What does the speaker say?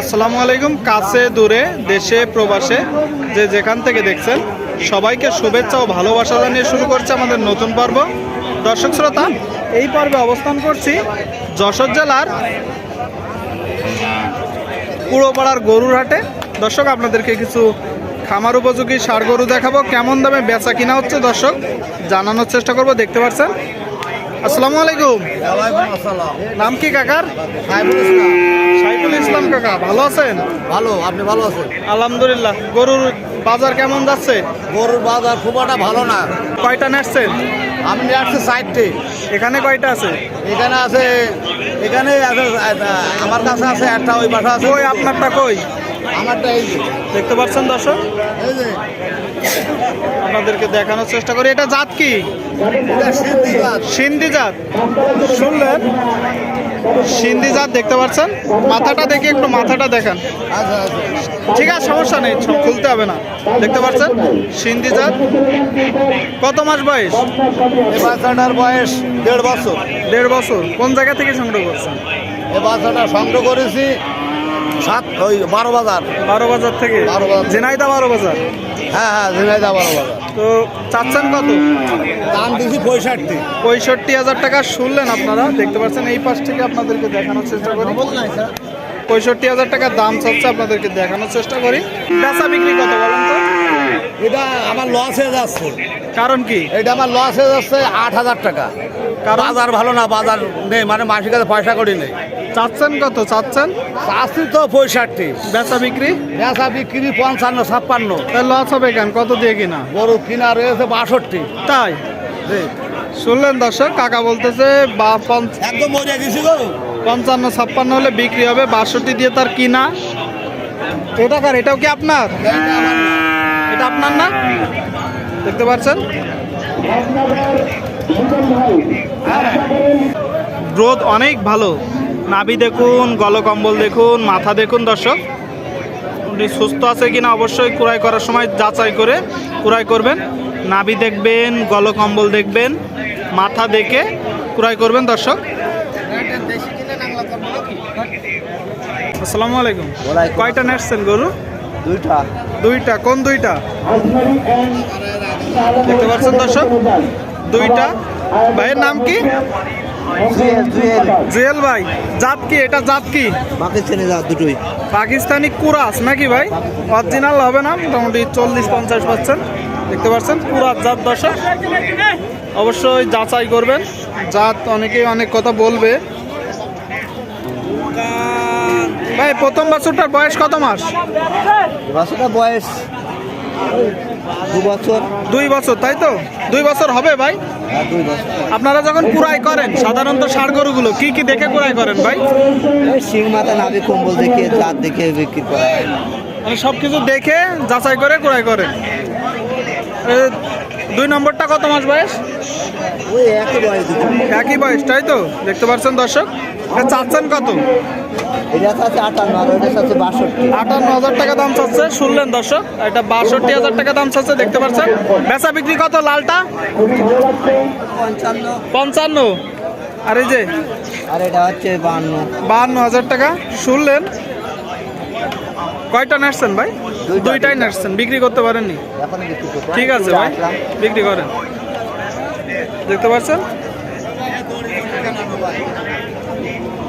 আসসালামু আলাইকুম, কাছে, দূরে, দেশে, প্রবাসে, যে যেখান থেকে দেখছেন, সবাইকে শুভেচ্ছা ও ভালোবাসা জানিয়ে শুরু করছে আমাদের নতুন পর্ব। দর্শক শ্রোতা, এই পর্বে অবস্থান করছি যশোর জেলার পুরোপাড়ার গরুর হাটে। দর্শক, আপনাদেরকে কিছু খামার উপযোগী সার গরু দেখাবো। কেমন দামে বেচা কিনা হচ্ছে দর্শক, জানানোর চেষ্টা করব, দেখতে পাচ্ছেন। আসসালামু আলাইকুম। নাম কি কাকার? সাইফুল ইসলাম। কাকা ভালো আছেন? ভালো আপনি ভালো আছেন? আলহামদুলিল্লাহ। গরুর বাজার কেমন যাচ্ছে? গরুর বাজার খুব একটা ভালো না। কয়টা নেসছেন আমি আসছি সাইডটি এখানে কয়টা আছে? এখানে আছে এখানে আছে আমার কাছে আছে একটা ওই পাশে আছে। কই আপনারটা কই? আমারটা এই দেখতে পাচ্ছেন দর্শক? এই যে। আপনাদেরকে দেখানোর চেষ্টা করি। এটা জাত কি? সিন্ধি জাত। শুনলেন? সিন্ধি জাত দেখতে পাচ্ছেন? মাথাটা দেখে একটু মাথাটা দেখান। ঠিক আছে সমস্যা নেই সব খুলতে হবে না। দেখতে পাচ্ছেন? সিন্ধি জাত। কত মাস বয়স? বাচ্চাটার বয়স দেড় বছর। দেড় বছর। কোন জায়গা থেকে সংগ্রহ করছেন? এ বাচ্চাটা সংগ্রহ করেছি সাত ওই বারো বাজার। বারো বাজার থেকে? বারো বাজার। জেনাইদা বারো বাজার। হ্যাঁ হ্যাঁ ঝিনাইদা বাজার তো চাচ্ছেন কত? দাম দিছি পঁয়ষট্টি। পঁয়ষট্টি হাজার টাকা শুনলেন আপনারা দেখতে পাচ্ছেন এই পাশ থেকে আপনাদেরকে দেখানোর চেষ্টা করি। পঁয়ষট্টি হাজার টাকা দাম চাচ্ছে আপনাদেরকে দেখানোর চেষ্টা করি। বেচা বিক্রি কত বলেন তো? এটা আমার লস হয়ে যাচ্ছে। কারণ কি? এটা আমার লস হয়ে যাচ্ছে আট হাজার টাকা। বাজার ভালো না বাজার নেই মানে মাসির কাছে পয়সা করি নেই। চাচ্ছেন কত? চাচ্ছেন? চাষি তো পঁয়ষট্টি। বেচা বিক্রি? বেচা বিক্রি পঞ্চান্ন ছাপ্পান্ন। লস হবে কেন? কত দিয়ে কিনা? গরু কিনা রয়েছে বাষট্টি। তাই? শুনলেন দর্শক কাকা বলতেছে বা একদম গেছি পঞ্চান্ন ছাপ্পান্ন হলে বিক্রি হবে বাষট্টি দিয়ে তার কিনা? এটা কার এটাও কি আপনার? এটা আপনার না দেখতে পাচ্ছেন? গ্রোথ অনেক ভালো। নাভি দেখুন গলকম্বল দেখুন মাথা দেখুন দর্শক। উনি সুস্থ আছে কিনা অবশ্যই কুড়াই করার সময় যাচাই করে কুড়াই করবেন। নাভি দেখবেন গলকম্বল দেখবেন মাথা দেখে কুড়াই করবেন দর্শক। আসসালামু আলাইকুম। কয়টা নেসছেন গরু? দুইটা। দুইটা কোন দুইটা? দেখতে পাচ্ছেন দর্শক দুইটা। ভাইয়ের নাম কি? জুয়েল ভাই জাত কি? এটা জাত কি? চেনে যা দুটোই। পাকিস্তানি কুরাস নাকি ভাই? অরিজিনাল হবে না মোটামুটি চল্লিশ পঞ্চাশ পার্সেন্ট দেখতে পাচ্ছেন কুরাস জাত দর্শক। অবশ্যই যাচাই করবেন। জাত অনেকেই অনেক কথা বলবে। প্রথম বছরটার বয়স কত মাস? বাচ্চাটা বয়স দু বছর। দুই বছর তাই তো? দুই বছর হবে ভাই? বছর। আপনারা যখন কুড়াই করেন সাধারণত ষাড় গরুগুলো কি কি দেখে কুড়াই করেন ভাই? শিং মাথা নাভি কম্বল দেখে দাঁত দেখে বিক্রি করা হয়। মানে সব কিছু দেখে যাচাই করে কুড়াই করেন। দুই নম্বরটা কত মাস বয়স? ওই একই বয়স একই বয়স তাই তো? দেখতে পাচ্ছেন দর্শক? এটা চাচ্ছেন কত? এটা আছে আটান্ন আর ওইটা আছে বাষট্টি। আটান্ন হাজার টাকা দাম চাচ্ছে শুনলেন দর্শক? এটা বাষট্টি হাজার টাকা দাম চাচ্ছে দেখতে পাচ্ছেন? বেচা বিক্রি কত লালটা? পঞ্চান্ন। আর এই যে? আর এটা হচ্ছে বান্ন। বাহান্ন হাজার টাকা শুনলেন? কয়টা নাড়ছেন ভাই? দুইটাই দুইটা। বিক্রি করতে পারেননি? ঠিক আছে ভাই বিক্রি করেন। দেখতে পাচ্ছেন?